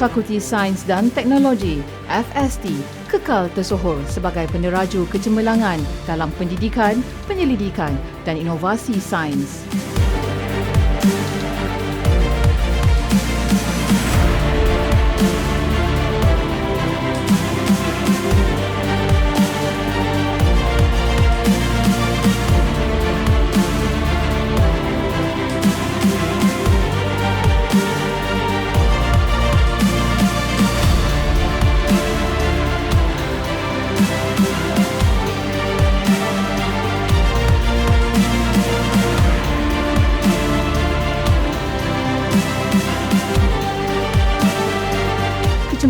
Fakulti Sains dan Teknologi FST kekal tersohor sebagai peneraju kecemerlangan dalam pendidikan, penyelidikan dan inovasi sains.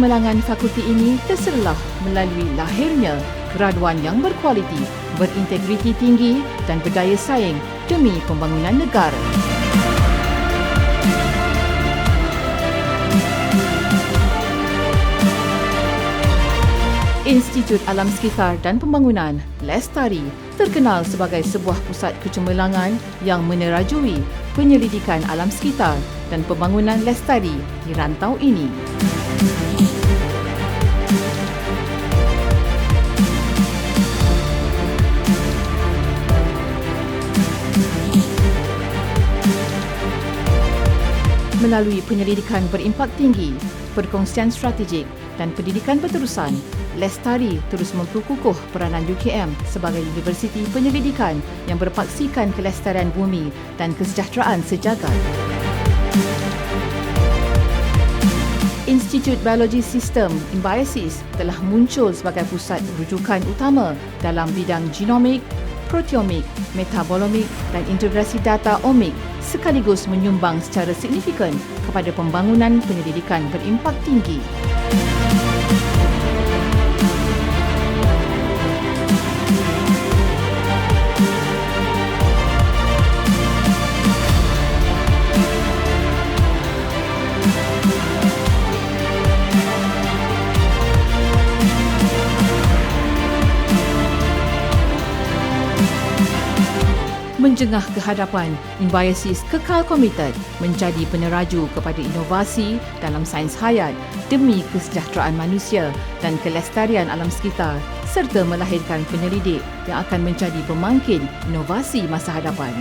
Kecemerlangan fakulti ini terselah melalui lahirnya graduan yang berkualiti, berintegriti tinggi dan berdaya saing demi pembangunan negara. Institut Alam Sekitar dan Pembangunan Lestari terkenal sebagai sebuah pusat kecemerlangan yang menerajui penyelidikan alam sekitar dan pembangunan lestari di rantau ini. Melalui penyelidikan berimpak tinggi, perkongsian strategik dan pendidikan berterusan, Lestari terus memperkukuh peranan UKM sebagai universiti penyelidikan yang berpaksikan kelestarian bumi dan kesejahteraan sejagat. Institut Biologi Sistem Imbiosis telah muncul sebagai pusat rujukan utama dalam bidang genomik, proteomik, metabolomik dan integrasi data omik sekaligus menyumbang secara signifikan kepada pembangunan penyelidikan berimpak tinggi. Menjengah ke hadapan, Imbiosis kekal komited menjadi peneraju kepada inovasi dalam sains hayat demi kesejahteraan manusia dan kelestarian alam sekitar serta melahirkan penyelidik yang akan menjadi pemangkin inovasi masa hadapan.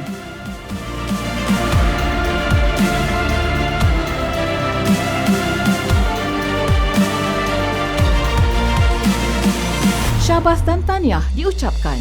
Syabas dan tahniah diucapkan.